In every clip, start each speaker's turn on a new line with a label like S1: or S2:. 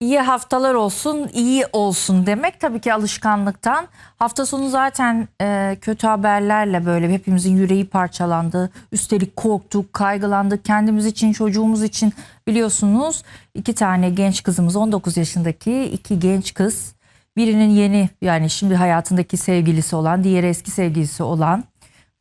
S1: İyi haftalar olsun, iyi olsun demek tabii ki alışkanlıktan. Hafta sonu zaten e, kötü haberlerle böyle hepimizin yüreği parçalandı. Üstelik korktuk, kaygılandık kendimiz için, çocuğumuz için biliyorsunuz. iki tane genç kızımız 19 yaşındaki iki genç kız. Birinin yeni yani şimdi hayatındaki sevgilisi olan, diğeri eski sevgilisi olan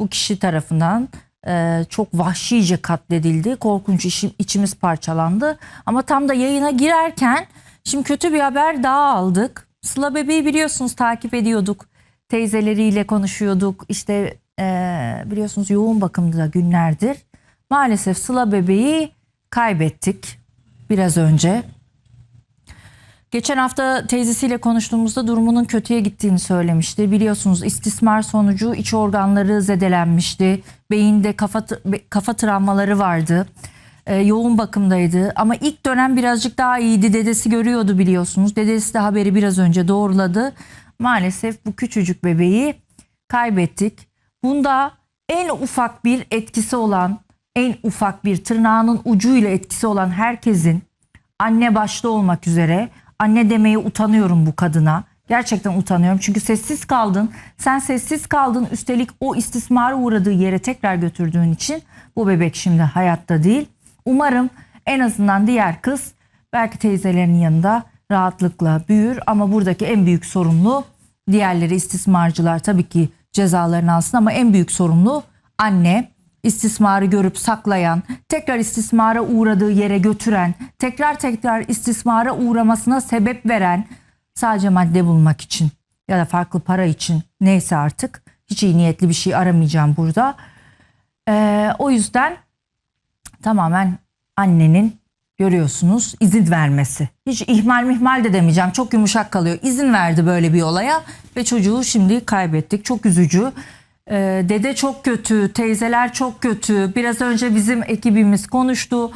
S1: bu kişi tarafından e, çok vahşice katledildi. Korkunç işim, içimiz parçalandı. Ama tam da yayına girerken şimdi kötü bir haber daha aldık. Sıla bebeği biliyorsunuz takip ediyorduk. Teyzeleriyle konuşuyorduk. İşte e, biliyorsunuz yoğun bakımda günlerdir. Maalesef Sıla bebeği kaybettik biraz önce. Geçen hafta teyzesiyle konuştuğumuzda durumunun kötüye gittiğini söylemişti. Biliyorsunuz istismar sonucu iç organları zedelenmişti. Beyinde kafa, kafa travmaları vardı. Ee, yoğun bakımdaydı ama ilk dönem birazcık daha iyiydi. Dedesi görüyordu biliyorsunuz. Dedesi de haberi biraz önce doğruladı. Maalesef bu küçücük bebeği kaybettik. Bunda en ufak bir etkisi olan, en ufak bir tırnağının ucuyla etkisi olan herkesin anne başta olmak üzere anne demeye utanıyorum bu kadına. Gerçekten utanıyorum çünkü sessiz kaldın. Sen sessiz kaldın üstelik o istismara uğradığı yere tekrar götürdüğün için bu bebek şimdi hayatta değil. Umarım en azından diğer kız belki teyzelerinin yanında rahatlıkla büyür. Ama buradaki en büyük sorumlu diğerleri istismarcılar. Tabii ki cezalarını alsın ama en büyük sorumlu anne. İstismarı görüp saklayan, tekrar istismara uğradığı yere götüren, tekrar tekrar istismara uğramasına sebep veren sadece madde bulmak için ya da farklı para için neyse artık hiç iyi niyetli bir şey aramayacağım burada. Ee, o yüzden tamamen annenin görüyorsunuz izin vermesi. Hiç ihmal mihmal de demeyeceğim çok yumuşak kalıyor. İzin verdi böyle bir olaya ve çocuğu şimdi kaybettik. Çok üzücü. Ee, dede çok kötü, teyzeler çok kötü. Biraz önce bizim ekibimiz konuştu.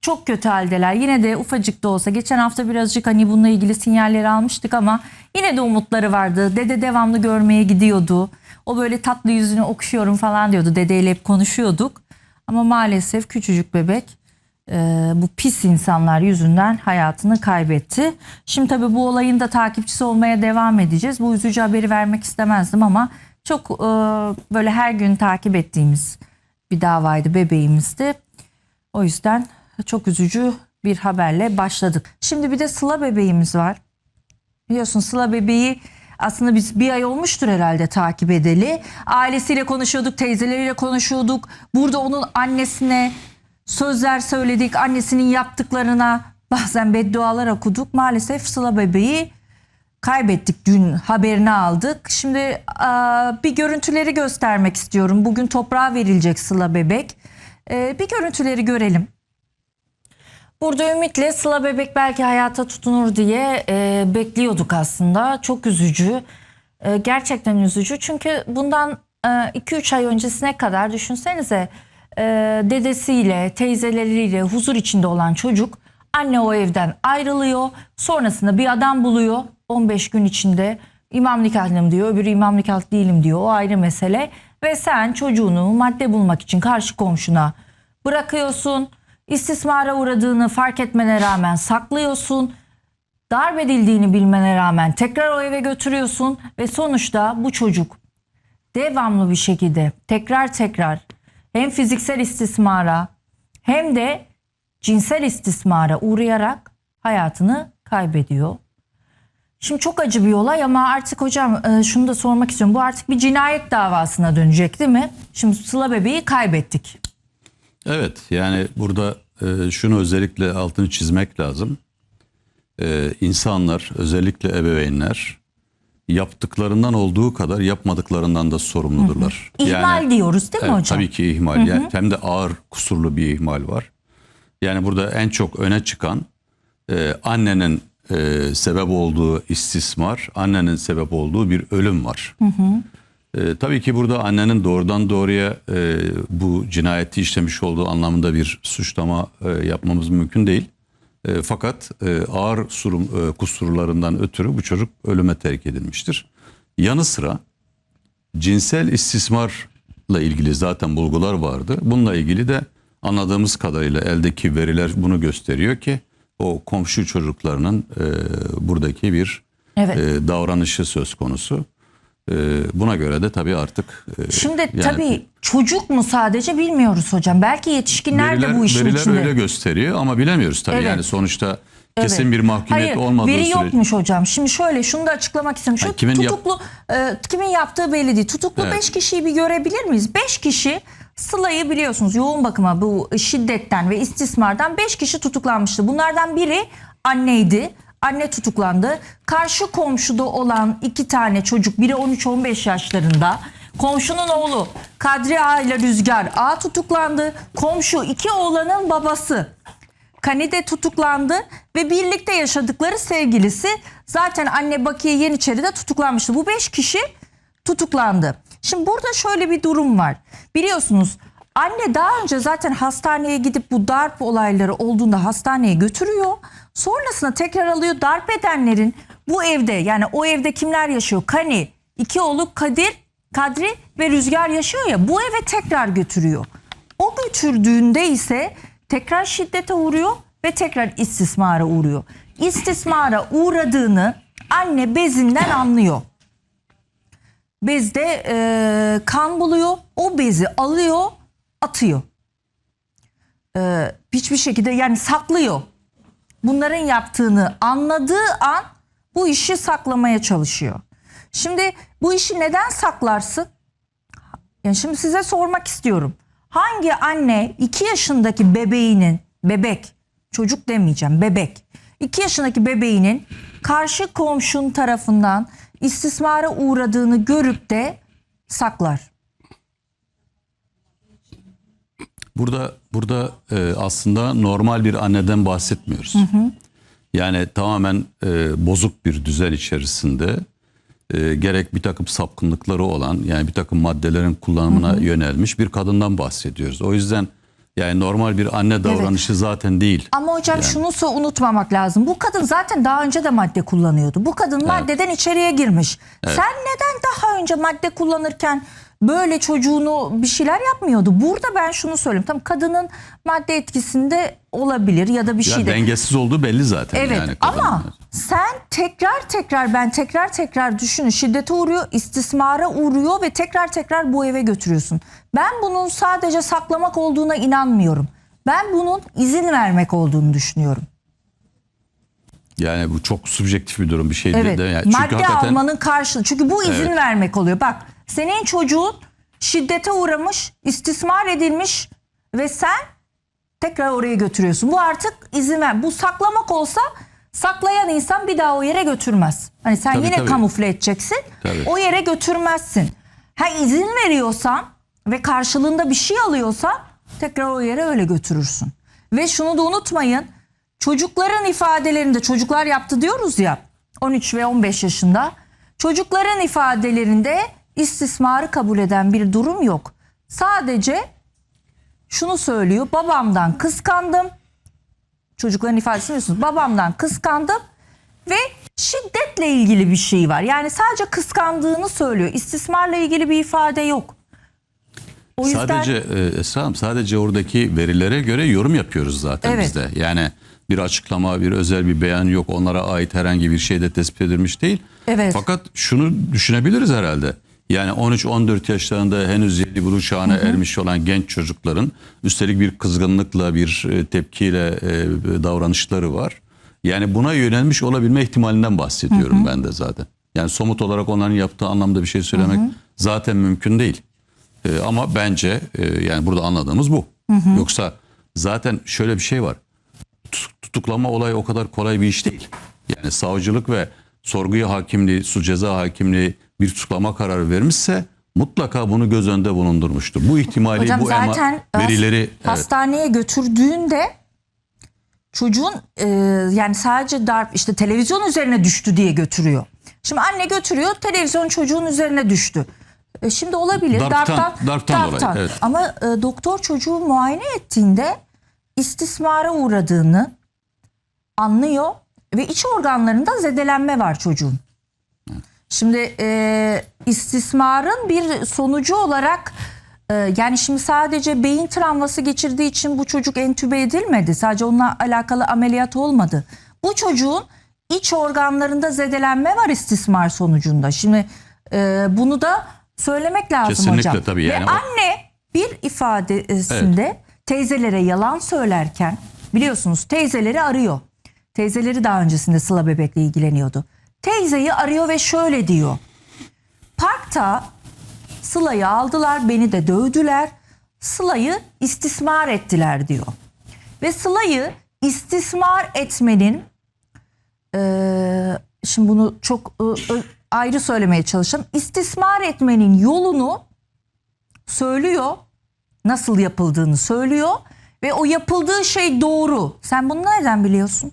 S1: Çok kötü haldeler. Yine de ufacık da olsa geçen hafta birazcık hani bununla ilgili sinyalleri almıştık ama yine de umutları vardı. Dede devamlı görmeye gidiyordu. O böyle tatlı yüzünü okşuyorum falan diyordu. Dedeyle hep konuşuyorduk. Ama maalesef küçücük bebek e, bu pis insanlar yüzünden hayatını kaybetti. Şimdi tabii bu olayın da takipçisi olmaya devam edeceğiz. Bu üzücü haberi vermek istemezdim ama çok e, böyle her gün takip ettiğimiz bir davaydı bebeğimizdi. O yüzden çok üzücü bir haberle başladık. Şimdi bir de Sıla bebeğimiz var. Biliyorsun Sıla bebeği aslında biz bir ay olmuştur herhalde takip edeli. Ailesiyle konuşuyorduk, teyzeleriyle konuşuyorduk. Burada onun annesine sözler söyledik. Annesinin yaptıklarına bazen beddualar okuduk. Maalesef Sıla bebeği kaybettik dün haberini aldık. Şimdi bir görüntüleri göstermek istiyorum. Bugün toprağa verilecek Sıla bebek. Ee, bir görüntüleri görelim. Burada ümitle Sıla bebek belki hayata tutunur diye e, bekliyorduk aslında. Çok üzücü. E, gerçekten üzücü. Çünkü bundan 2-3 ay öncesine kadar düşünsenize e, dedesiyle, teyzeleriyle huzur içinde olan çocuk anne o evden ayrılıyor. Sonrasında bir adam buluyor 15 gün içinde. İmam nikahlım diyor, öbürü imam nikahlı değilim diyor. O ayrı mesele. Ve sen çocuğunu madde bulmak için karşı komşuna bırakıyorsun. İstismara uğradığını fark etmene rağmen saklıyorsun. Darp edildiğini bilmene rağmen tekrar o eve götürüyorsun. Ve sonuçta bu çocuk devamlı bir şekilde tekrar tekrar hem fiziksel istismara hem de cinsel istismara uğrayarak hayatını kaybediyor. Şimdi çok acı bir olay ama artık hocam e, şunu da sormak istiyorum. Bu artık bir cinayet davasına dönecek değil mi? Şimdi Sıla bebeği kaybettik.
S2: Evet yani burada e, şunu özellikle altını çizmek lazım. E, insanlar özellikle ebeveynler yaptıklarından olduğu kadar yapmadıklarından da sorumludurlar.
S1: İhmal diyoruz değil mi
S2: evet,
S1: hocam?
S2: Tabii ki ihmal. Yani hem de ağır kusurlu bir ihmal var. Yani burada en çok öne çıkan e, annenin e, sebep olduğu istismar, annenin sebep olduğu bir ölüm var. E, tabii ki burada annenin doğrudan doğruya e, bu cinayeti işlemiş olduğu anlamında bir suçlama e, yapmamız mümkün değil. E, fakat e, ağır surum, e, kusurlarından ötürü bu çocuk ölüme terk edilmiştir. Yanı sıra cinsel istismarla ilgili zaten bulgular vardı. Bununla ilgili de anladığımız kadarıyla eldeki veriler bunu gösteriyor ki o komşu çocuklarının e, buradaki bir
S1: Evet.
S2: e, davranışı söz konusu. E, buna göre de tabii artık e,
S1: Şimdi
S2: yani
S1: tabii çocuk mu sadece bilmiyoruz hocam. Belki yetişkinler
S2: veriler,
S1: de bu işin
S2: veriler
S1: içinde.
S2: öyle gösteriyor ama bilemiyoruz tabii.
S1: Evet.
S2: Yani sonuçta kesin
S1: Evet.
S2: bir mahkumiyet
S1: Hayır,
S2: olmadığı
S1: veri
S2: sürece.
S1: yokmuş hocam. Şimdi şöyle şunu da açıklamak istiyorum. Şu
S2: Ha, kimin yap-
S1: tutuklu e, kimin yaptığı belli değil. Tutuklu
S2: Evet.
S1: 5 kişiyi bir görebilir miyiz? 5 kişi Sıla'yı biliyorsunuz yoğun bakıma bu şiddetten ve istismardan 5 kişi tutuklanmıştı. Bunlardan biri anneydi. Anne tutuklandı. Karşı komşuda olan iki tane çocuk biri 13-15 yaşlarında. Komşunun oğlu Kadri A ile Rüzgar A tutuklandı. Komşu iki oğlanın babası Kanide tutuklandı ve birlikte yaşadıkları sevgilisi zaten anne Bakiye Yeniçeri'de tutuklanmıştı. Bu beş kişi tutuklandı. Şimdi burada şöyle bir durum var. Biliyorsunuz anne daha önce zaten hastaneye gidip bu darp olayları olduğunda hastaneye götürüyor. Sonrasında tekrar alıyor darp edenlerin bu evde yani o evde kimler yaşıyor? Kani, iki oğlu Kadir, Kadri ve Rüzgar yaşıyor ya bu eve tekrar götürüyor. O götürdüğünde ise tekrar şiddete uğruyor ve tekrar istismara uğruyor. İstismara uğradığını anne bezinden anlıyor. Bezde e, kan buluyor. O bezi alıyor, atıyor. E, hiçbir şekilde yani saklıyor. Bunların yaptığını anladığı an bu işi saklamaya çalışıyor. Şimdi bu işi neden saklarsın? Yani şimdi size sormak istiyorum. Hangi anne 2 yaşındaki bebeğinin bebek çocuk demeyeceğim bebek 2 yaşındaki bebeğinin karşı komşun tarafından istismara uğradığını görüp de saklar.
S2: Burada burada e, aslında normal bir anneden bahsetmiyoruz. Yani tamamen e, bozuk bir düzen içerisinde e, gerek bir takım sapkınlıkları olan yani bir takım maddelerin kullanımına yönelmiş bir kadından bahsediyoruz. O yüzden yani normal bir anne davranışı zaten değil.
S1: Ama hocam şunu so- unutmamak lazım. Bu kadın zaten daha önce de madde kullanıyordu. Bu kadın maddeden içeriye girmiş. Sen neden daha önce madde kullanırken böyle çocuğunu bir şeyler yapmıyordu? Burada ben şunu söyleyeyim. Tamam kadının madde etkisinde olabilir ya da bir şey de.
S2: dengesiz olduğu belli zaten
S1: Evet
S2: yani kadının.
S1: ama sen tekrar tekrar ben tekrar tekrar düşünün şiddete uğruyor, istismara uğruyor ve tekrar tekrar bu eve götürüyorsun. Ben bunun sadece saklamak olduğuna inanmıyorum. Ben bunun izin vermek olduğunu düşünüyorum.
S2: Yani bu çok subjektif bir durum bir şey
S1: Evet.
S2: değil. Yani çünkü
S1: Madde
S2: hakikaten
S1: almanın karşılığı. Çünkü bu izin
S2: Evet.
S1: vermek oluyor. Bak senin çocuğun şiddete uğramış, istismar edilmiş ve sen tekrar oraya götürüyorsun. Bu artık izin ver. Bu saklamak olsa saklayan insan bir daha o yere götürmez. Hani sen
S2: Tabii,
S1: yine
S2: tabii.
S1: kamufle edeceksin.
S2: Tabii.
S1: O yere götürmezsin. Ha izin veriyorsan ve karşılığında bir şey alıyorsa tekrar o yere öyle götürürsün. Ve şunu da unutmayın. Çocukların ifadelerinde çocuklar yaptı diyoruz ya 13 ve 15 yaşında. Çocukların ifadelerinde istismarı kabul eden bir durum yok. Sadece şunu söylüyor. Babamdan kıskandım. Çocukların ifadesini biliyorsunuz. Babamdan kıskandım ve şiddetle ilgili bir şey var. Yani sadece kıskandığını söylüyor. İstismarla ilgili bir ifade yok. O yüzden
S2: Sadece e, Esra Hanım, sadece oradaki verilere göre yorum yapıyoruz zaten
S1: Evet.
S2: biz de. Yani bir açıklama, bir özel bir beyan yok. Onlara ait herhangi bir şey de tespit edilmiş değil.
S1: Evet.
S2: Fakat şunu düşünebiliriz herhalde. Yani 13-14 yaşlarında henüz yedi buluğ çağına ermiş olan genç çocukların üstelik bir kızgınlıkla, bir e, tepkiyle e, davranışları var. Yani buna yönelmiş olabilme ihtimalinden bahsediyorum ben de zaten. Yani somut olarak onların yaptığı anlamda bir şey söylemek zaten mümkün değil. Ee, ama bence e, yani burada anladığımız bu. Yoksa zaten şöyle bir şey var. Tut- Tutuklama olayı o kadar kolay bir iş değil. Yani savcılık ve sorguya hakimliği, su ceza hakimliği bir tutuklama kararı vermişse mutlaka bunu göz önünde bulundurmuştur. Bu ihtimali,
S1: Hocam
S2: bu
S1: zaten has-
S2: verileri evet,
S1: hastaneye götürdüğünde çocuğun e, yani sadece darp işte televizyon üzerine düştü diye götürüyor. Şimdi anne götürüyor televizyon çocuğun üzerine düştü. E, şimdi olabilir
S2: Darptan- darptan dolayı, evet.
S1: Ama e, doktor çocuğu muayene ettiğinde istismara uğradığını anlıyor ve iç organlarında zedelenme var çocuğun. Şimdi e, istismarın bir sonucu olarak Ee, yani şimdi sadece beyin travması geçirdiği için bu çocuk entübe edilmedi. Sadece onunla alakalı ameliyat olmadı. Bu çocuğun iç organlarında zedelenme var istismar sonucunda. Şimdi e, bunu da söylemek lazım
S2: Kesinlikle
S1: hocam.
S2: tabii yani
S1: Ve
S2: o-
S1: anne bir ifadesinde teyzelere yalan söylerken biliyorsunuz teyzeleri arıyor. Teyzeleri daha öncesinde Sıla Bebek'le ilgileniyordu. Teyzeyi arıyor ve şöyle diyor. Parkta Sıla'yı aldılar, beni de dövdüler. Sıla'yı istismar ettiler diyor. Ve Sıla'yı istismar etmenin eee, şimdi bunu çok ı, ayrı söylemeye çalışacağım. İstismar etmenin yolunu söylüyor. Nasıl yapıldığını söylüyor ve o yapıldığı şey doğru. Sen bunu nereden biliyorsun?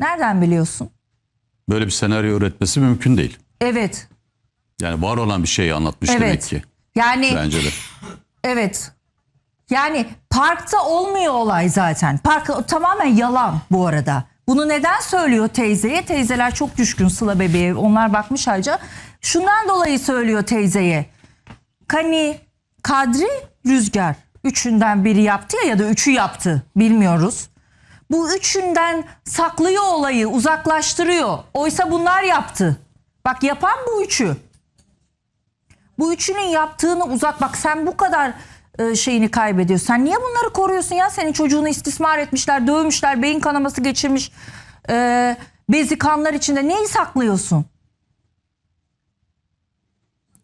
S1: Nereden biliyorsun?
S2: Böyle bir senaryo üretmesi mümkün değil.
S1: Evet.
S2: Yani var olan bir şeyi anlatmış demek
S1: Evet.
S2: ki.
S1: Yani
S2: Bence de.
S1: Evet. Yani parkta olmuyor olay zaten. Park tamamen yalan bu arada. Bunu neden söylüyor teyzeye? Teyzeler çok düşkün Sıla bebeğe. Onlar bakmış ayrıca. Şundan dolayı söylüyor teyzeye. Kani, Kadri, Rüzgar. Üçünden biri yaptı ya ya da üçü yaptı. Bilmiyoruz. Bu üçünden saklıyor olayı, uzaklaştırıyor. Oysa bunlar yaptı. Bak yapan bu üçü. Bu üçünün yaptığını uzak bak sen bu kadar e, şeyini kaybediyorsun. Sen niye bunları koruyorsun ya? Senin çocuğunu istismar etmişler, dövmüşler, beyin kanaması geçirmiş. E, bezi kanlar içinde neyi saklıyorsun?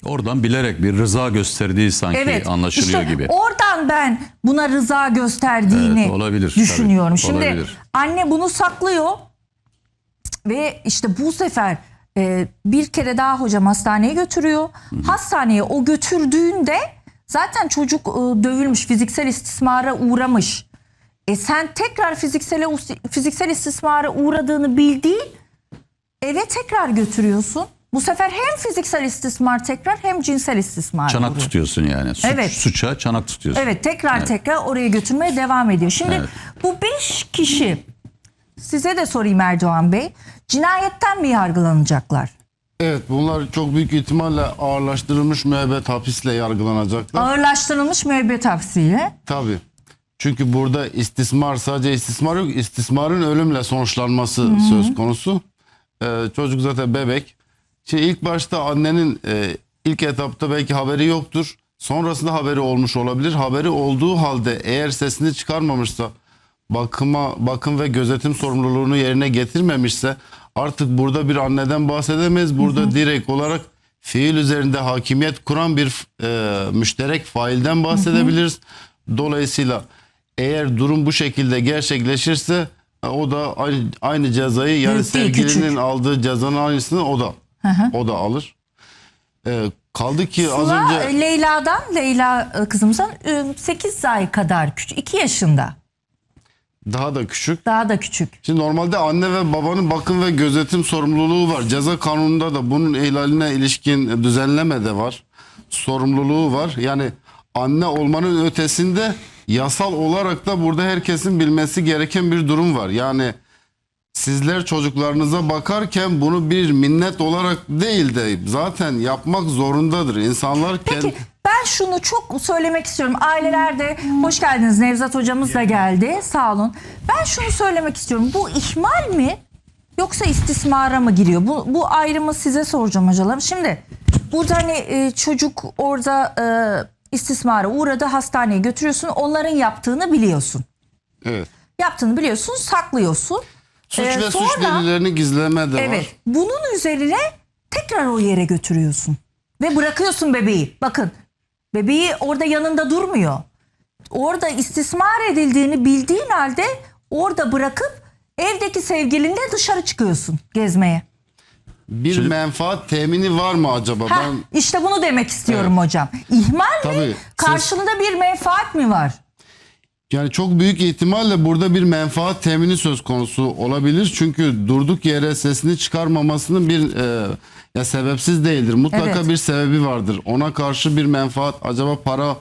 S2: Oradan bilerek bir rıza gösterdiği sanki
S1: Evet.
S2: anlaşılıyor
S1: işte
S2: gibi.
S1: Oradan ben buna rıza gösterdiğini
S2: Evet, olabilir,
S1: düşünüyorum.
S2: tabii,
S1: Şimdi
S2: olabilir.
S1: anne bunu saklıyor ve işte bu sefer e, bir kere daha hocam hastaneye götürüyor. Hastaneye o götürdüğünde zaten çocuk e, dövülmüş, fiziksel istismara uğramış. E sen tekrar fiziksel fiziksel istismara uğradığını bildiğin eve tekrar götürüyorsun. Bu sefer hem fiziksel istismar tekrar hem cinsel istismar.
S2: Çanak
S1: uğruyor.
S2: tutuyorsun yani. Suç,
S1: Evet.
S2: Suça çanak tutuyorsun.
S1: Evet tekrar tekrar oraya götürmeye devam ediyor. Şimdi
S2: Evet.
S1: bu beş kişi size de sorayım Erdoğan Bey. Cinayetten mi yargılanacaklar?
S3: Evet bunlar çok büyük ihtimalle ağırlaştırılmış müebbet hapisle yargılanacaklar.
S1: Ağırlaştırılmış müebbet hapsiyle.
S3: Tabii. Çünkü burada istismar sadece istismar yok. istismarın ölümle sonuçlanması söz konusu. Ee, çocuk zaten bebek. Şimdi ilk başta annenin e, ilk etapta belki haberi yoktur. Sonrasında haberi olmuş olabilir. Haberi olduğu halde eğer sesini çıkarmamışsa bakıma bakım ve gözetim sorumluluğunu yerine getirmemişse artık burada bir anneden bahsedemeyiz. Burada direkt olarak fiil üzerinde hakimiyet kuran bir e, müşterek failden bahsedebiliriz. Dolayısıyla eğer durum bu şekilde gerçekleşirse e, o da aynı, aynı cezayı yani
S1: Büyük
S3: sevgilinin
S1: küçük.
S3: aldığı cezanın aynısını o da o da alır. E, kaldı ki az
S1: Sıla
S3: önce
S1: e, Leyla'dan, Leyla e, kızımızdan 8 ay kadar küçük. 2 yaşında.
S3: daha da küçük.
S1: Daha da küçük.
S3: Şimdi normalde anne ve babanın bakım ve gözetim sorumluluğu var. Ceza kanununda da bunun ihlaline ilişkin düzenleme de var. Sorumluluğu var. Yani anne olmanın ötesinde yasal olarak da burada herkesin bilmesi gereken bir durum var. Yani sizler çocuklarınıza bakarken bunu bir minnet olarak değil de zaten yapmak zorundadır. İnsanlar.
S1: Peki ben şunu çok söylemek istiyorum. Ailelerde hoş geldiniz Nevzat hocamız da geldi. Sağ olun. Ben şunu söylemek istiyorum. Bu ihmal mi yoksa istismara mı giriyor? Bu, bu ayrımı size soracağım hocalarım. Şimdi burada hani e, çocuk orada e, istismara uğradı hastaneye götürüyorsun. Onların yaptığını biliyorsun.
S3: Evet.
S1: Yaptığını biliyorsun saklıyorsun.
S3: Suç
S1: Ee,
S3: ve suç
S1: sonra-
S3: delillerini gizleme de var.
S1: Evet. Bunun üzerine tekrar o yere götürüyorsun. Ve bırakıyorsun bebeği. Bakın bebeği orada yanında durmuyor. Orada istismar edildiğini bildiğin halde orada bırakıp evdeki sevgilinle dışarı çıkıyorsun gezmeye.
S3: Bir menfaat temini var mı acaba?
S1: Ha,
S3: Ben
S1: işte bunu demek istiyorum hocam. İhmal mi?
S3: Tabii.
S1: Karşılığında bir menfaat mi var?
S3: Yani çok büyük ihtimalle burada bir menfaat temini söz konusu olabilir. Çünkü durduk yere sesini çıkarmamasının bir e, ya sebepsiz değildir. Mutlaka
S1: Evet.
S3: bir sebebi vardır. Ona karşı bir menfaat acaba para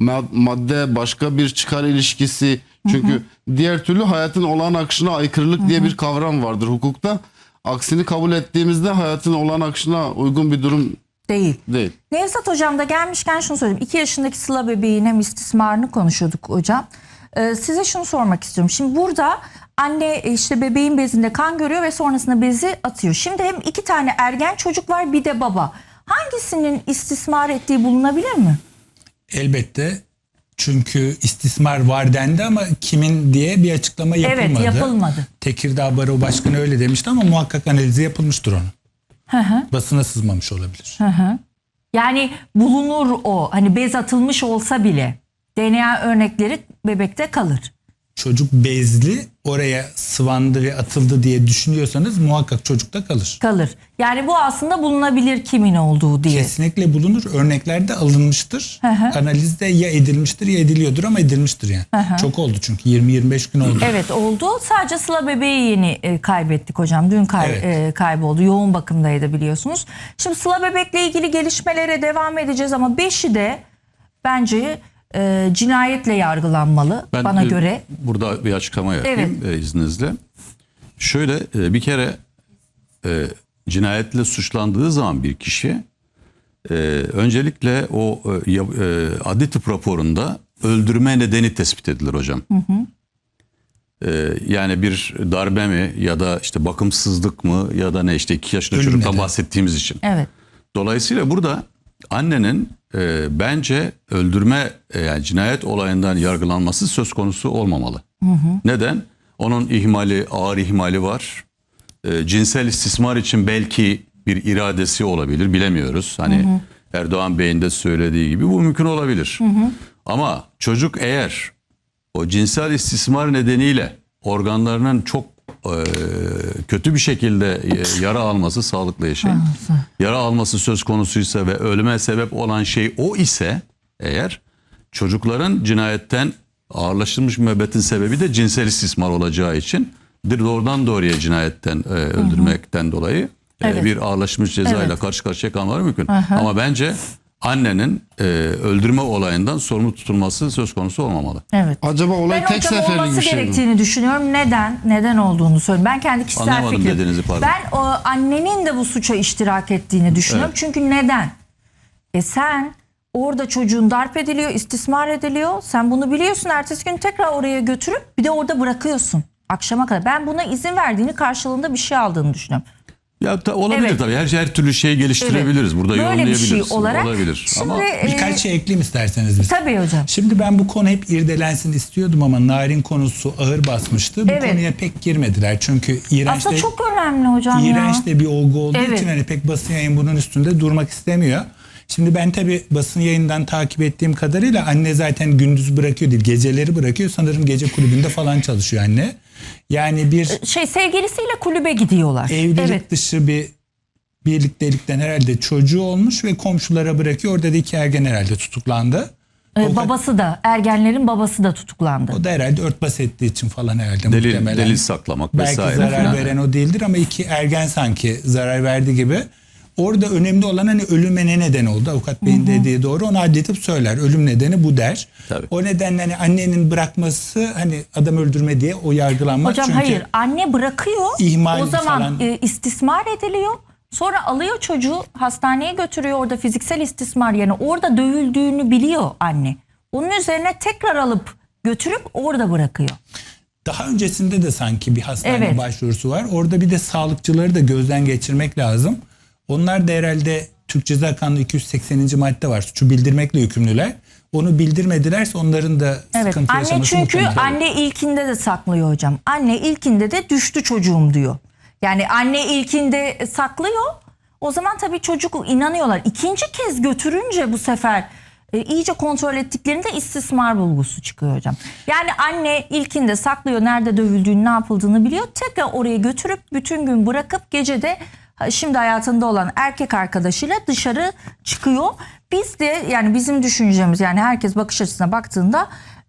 S3: mad- madde başka bir çıkar ilişkisi. Çünkü diğer türlü hayatın olağan akışına aykırılık diye bir kavram vardır hukukta. Aksini kabul ettiğimizde hayatın olağan akışına uygun bir durum
S1: Değil.
S3: Değil.
S1: Nevzat hocam da gelmişken şunu söyleyeyim. 2 yaşındaki Sıla bebeğin hem istismarını konuşuyorduk hocam. Ee, size şunu sormak istiyorum. Şimdi burada anne işte bebeğin bezinde kan görüyor ve sonrasında bezi atıyor. Şimdi hem iki tane ergen çocuk var bir de baba. Hangisinin istismar ettiği bulunabilir mi?
S4: Elbette çünkü istismar var dendi ama kimin diye bir açıklama yapılmadı.
S1: Evet yapılmadı.
S4: Tekirdağ Baro Başkanı öyle demişti ama muhakkak analizi yapılmıştır onun. Basına sızmamış olabilir.
S1: Yani bulunur o hani bez atılmış olsa bile DNA örnekleri bebekte kalır.
S4: Çocuk bezli oraya sıvandı ve atıldı diye düşünüyorsanız muhakkak çocukta kalır.
S1: Kalır. Yani bu aslında bulunabilir kimin olduğu diye.
S4: Kesinlikle bulunur. Örneklerde alınmıştır. Analizde ya edilmiştir ya ediliyordur ama edilmiştir yani. Çok oldu çünkü 20-25 gün oldu.
S1: Evet oldu. Sadece Sıla bebeği yeni e, kaybettik hocam. Dün kay-
S4: Evet.
S1: e, kayboldu. Yoğun bakımdaydı biliyorsunuz. Şimdi Sıla bebekle ilgili gelişmelere devam edeceğiz ama beşi de bence e, cinayetle yargılanmalı
S2: Ben
S1: bana
S2: e,
S1: göre.
S2: burada bir açıklama yapayım e, izninizle. Şöyle e, bir kere e, cinayetle suçlandığı zaman bir kişi e, öncelikle o e, e, adli tıp raporunda öldürme nedeni tespit edilir hocam. E, yani bir darbe mi ya da işte bakımsızlık mı ya da ne işte iki yaşlı
S4: Ölüm
S2: çocuktan bahsettiğimiz için.
S1: Evet.
S2: Dolayısıyla burada annenin e, bence öldürme e, yani cinayet olayından yargılanması söz konusu olmamalı. Neden? Onun ihmali, ağır ihmali var. E, cinsel istismar için belki bir iradesi olabilir, bilemiyoruz. Hani Erdoğan Bey'in de söylediği gibi bu mümkün olabilir. Ama çocuk eğer o cinsel istismar nedeniyle organlarının çok kötü bir şekilde e, yara alması sağlıklı yaşayın. Yara alması söz konusuysa ve ölüme sebep olan şey o ise eğer çocukların cinayetten ağırlaştırılmış müebbetin sebebi de cinsel istismar olacağı için doğrudan doğruya cinayetten e, öldürmekten dolayı e,
S1: Evet.
S2: bir ağırlaşmış cezayla
S1: Evet.
S2: karşı karşıya kalmaları mümkün. Ama bence annenin e, öldürme olayından sorumlu tutulması söz konusu olmamalı.
S1: Evet.
S3: Acaba olay
S1: Ben
S3: tek seferlik
S1: olması
S3: bir şey mi?
S1: gerektiğini düşünüyorum. Neden? Neden olduğunu söyleyeyim. Ben kendi kişisel
S2: Anlayamadım
S1: fikrim.
S2: dediğinizi, pardon.
S1: Ben o annenin de bu suça iştirak ettiğini düşünüyorum.
S2: Evet.
S1: Çünkü neden? E sen orada çocuğun darp ediliyor, istismar ediliyor. Sen bunu biliyorsun. Ertesi gün tekrar oraya götürüp bir de orada bırakıyorsun. Akşama kadar. Ben buna izin verdiğini karşılığında bir şey aldığını düşünüyorum.
S2: Ya ta- olabilir
S1: Evet.
S2: tabii. Her, her türlü şey geliştirebiliriz. Burada
S1: Böyle bir
S2: yorumlayabiliriz.
S1: şey olarak.
S2: Olabilir.
S1: Şimdi,
S2: Ama
S1: e,
S4: Birkaç şey ekleyeyim isterseniz biz.
S1: Tabii hocam.
S4: Şimdi ben bu konu hep irdelensin istiyordum ama narin konusu ağır basmıştı. Bu
S1: Evet.
S4: konuya pek girmediler. Çünkü iğrenç
S1: Aslında
S4: de,
S1: çok önemli hocam ya.
S4: iğrenç de bir olgu olduğu
S1: Evet.
S4: için hani pek basın yayın bunun üstünde durmak istemiyor. Şimdi ben tabi basın yayından takip ettiğim kadarıyla anne zaten gündüz bırakıyor değil geceleri bırakıyor. Sanırım gece kulübünde falan çalışıyor anne. Yani bir
S1: Şey sevgilisiyle kulübe gidiyorlar.
S4: evlilik
S1: Evet.
S4: dışı bir birliktelikten herhalde çocuğu olmuş ve komşulara bırakıyor. Orada da iki ergen herhalde tutuklandı.
S1: Ee,
S4: O-
S1: babası da ergenlerin babası da tutuklandı.
S4: O da herhalde örtbas ettiği için falan herhalde
S2: delil,
S4: muhtemelen.
S2: delil saklamak
S4: Belki
S2: vesaire.
S4: zarar
S2: falan.
S4: veren o değildir ama iki ergen sanki zarar verdi gibi. Orada önemli olan hani ölüme ne neden oldu? Avukat Bey'in dediği doğru. Onu adletip söyler. Ölüm nedeni bu der.
S2: Tabii.
S4: O nedenle hani annenin bırakması hani adam öldürme diye o yargılanmaz.
S1: Hocam
S4: Çünkü
S1: hayır anne bırakıyor.
S4: İhmal
S1: o zaman
S4: falan.
S1: e, istismar ediliyor. Sonra alıyor çocuğu hastaneye götürüyor orada fiziksel istismar yani orada dövüldüğünü biliyor anne. Onun üzerine tekrar alıp götürüp orada bırakıyor.
S4: Daha öncesinde de sanki bir hastane
S1: Evet.
S4: başvurusu var. Orada bir de sağlıkçıları da gözden geçirmek lazım. Onlar da herhalde Türk Ceza Kanunu 280. madde var. Suçu bildirmekle yükümlüler. Onu bildirmedilerse onların da
S1: Evet
S4: sıkıntı
S1: anne
S4: yaşaması
S1: çünkü
S4: muhtemel.
S1: anne ilkinde de saklıyor hocam. Anne ilkinde de düştü çocuğum diyor. Yani anne ilkinde saklıyor. O zaman tabii çocuk inanıyorlar. İkinci kez götürünce bu sefer e, iyice kontrol ettiklerinde istismar bulgusu çıkıyor hocam. Yani anne ilkinde saklıyor nerede dövüldüğünü ne yapıldığını biliyor. Tekrar oraya götürüp bütün gün bırakıp gece de şimdi hayatında olan erkek arkadaşıyla dışarı çıkıyor. Biz de yani bizim düşüncemiz yani herkes bakış açısına baktığında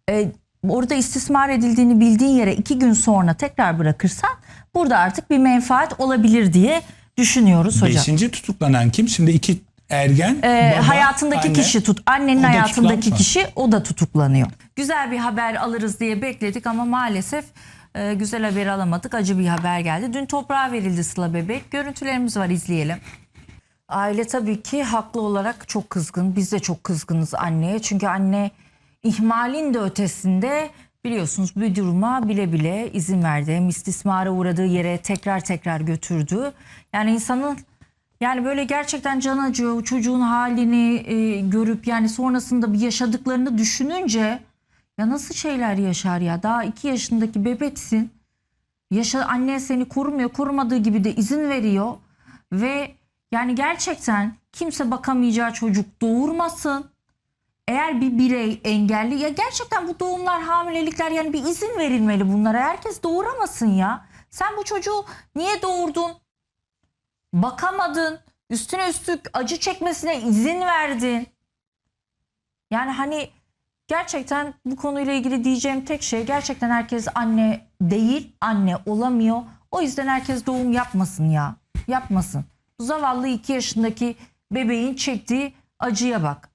S1: e, orada istismar edildiğini bildiğin yere iki gün sonra tekrar bırakırsan burada artık bir menfaat olabilir diye düşünüyoruz hocam.
S4: Beşinci tutuklanan kim? Şimdi iki ergen.
S1: Ee,
S4: baba,
S1: hayatındaki
S4: anne.
S1: kişi tut annenin hayatındaki kişi o da tutuklanıyor. Güzel bir haber alırız diye bekledik ama maalesef e, güzel haber alamadık. Acı bir haber geldi. Dün toprağa verildi Sıla bebek. Görüntülerimiz var izleyelim. Aile tabii ki haklı olarak çok kızgın. Biz de çok kızgınız anneye. Çünkü anne ihmalin de ötesinde biliyorsunuz bir duruma bile bile izin verdi. Hem istismara uğradığı yere tekrar tekrar götürdü. Yani insanın yani böyle gerçekten can acıyor. Çocuğun halini e, görüp yani sonrasında bir yaşadıklarını düşününce ya nasıl şeyler yaşar ya. Daha iki yaşındaki bebeksin. Yaşa, anne seni korumuyor. Korumadığı gibi de izin veriyor. Ve yani gerçekten kimse bakamayacağı çocuk doğurmasın. Eğer bir birey engelli ya gerçekten bu doğumlar hamilelikler yani bir izin verilmeli bunlara. Herkes doğuramasın ya. Sen bu çocuğu niye doğurdun? Bakamadın. Üstüne üstlük acı çekmesine izin verdin. Yani hani gerçekten bu konuyla ilgili diyeceğim tek şey gerçekten herkes anne değil, anne olamıyor. O yüzden herkes doğum yapmasın ya. Yapmasın. Bu zavallı iki yaşındaki bebeğin çektiği acıya bak.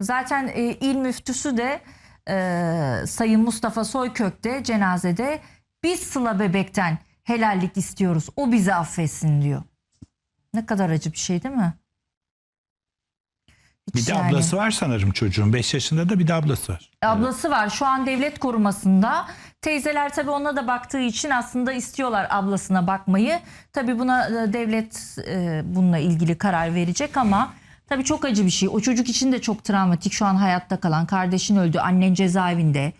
S1: Zaten e, il müftüsü de e, Sayın Mustafa Soykök de cenazede biz Sıla bebekten helallik istiyoruz. O bizi affetsin diyor. Ne kadar acı bir şey değil mi?
S4: Bir de
S1: yani.
S4: ablası var sanırım çocuğun. 5 yaşında da bir de ablası var.
S1: Ablası var. Şu an devlet korumasında. Teyzeler tabii ona da baktığı için aslında istiyorlar ablasına bakmayı. Tabii buna e, devlet e, bununla ilgili karar verecek ama tabii çok acı bir şey. O çocuk için de çok travmatik. Şu an hayatta kalan kardeşin öldü. Annen cezaevinde.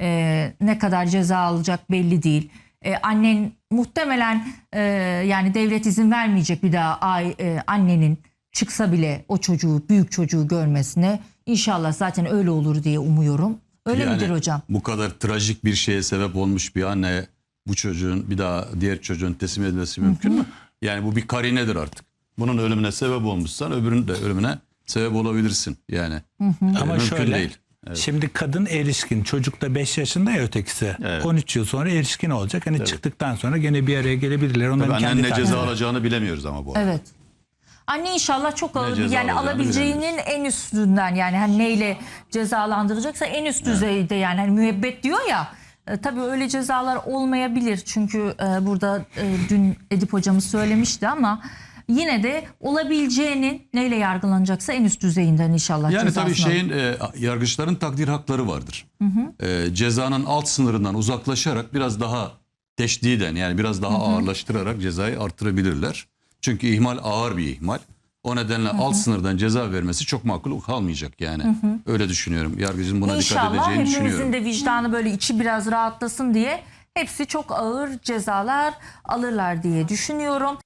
S1: E, ne kadar ceza alacak belli değil. E, annen muhtemelen e, yani devlet izin vermeyecek bir daha ay, e, annenin çıksa bile o çocuğu büyük çocuğu görmesine. İnşallah zaten öyle olur diye umuyorum. Öyle
S2: Yani
S1: midir hocam?
S2: Bu kadar trajik bir şeye sebep olmuş bir anne bu çocuğun bir daha diğer çocuğun teslim edilmesi mümkün mü? Yani bu bir karinedir artık. Bunun ölümüne sebep olmuşsan öbürünün de ölümüne sebep olabilirsin. Yani
S4: Ama
S2: mümkün
S4: şöyle
S2: değil.
S4: şimdi kadın erişkin çocuk da 5 yaşında ya ötekisi.
S2: Evet.
S4: 13 yıl sonra erişkin olacak. Hani çıktıktan sonra gene bir araya gelebilirler. Onların
S2: Tabii
S4: kendi
S2: annenin ne ceza alacağını bilemiyoruz ama bu arada.
S1: Evet. Anne inşallah çok ağır
S2: ceza
S1: yani alabileceğinin en üstünden yani hani neyle cezalandıracaksa en üst düzeyde yani hani müebbet diyor ya. E, tabii öyle cezalar olmayabilir çünkü e, burada e, dün Edip hocamız söylemişti ama yine de olabileceğinin neyle yargılanacaksa en üst düzeyinden inşallah
S2: Yani tabii şeyin e, yargıçların takdir hakları vardır. E, cezanın alt sınırından uzaklaşarak biraz daha teşdiden yani biraz daha ağırlaştırarak cezayı artırabilirler. Çünkü ihmal ağır bir ihmal. O nedenle alt sınırdan ceza vermesi çok makul kalmayacak yani. Öyle düşünüyorum. Yargıcın buna dikkat
S1: İnşallah
S2: edeceğini düşünüyorum.
S1: hepimizin de vicdanı böyle içi biraz rahatlasın diye hepsi çok ağır cezalar alırlar diye düşünüyorum.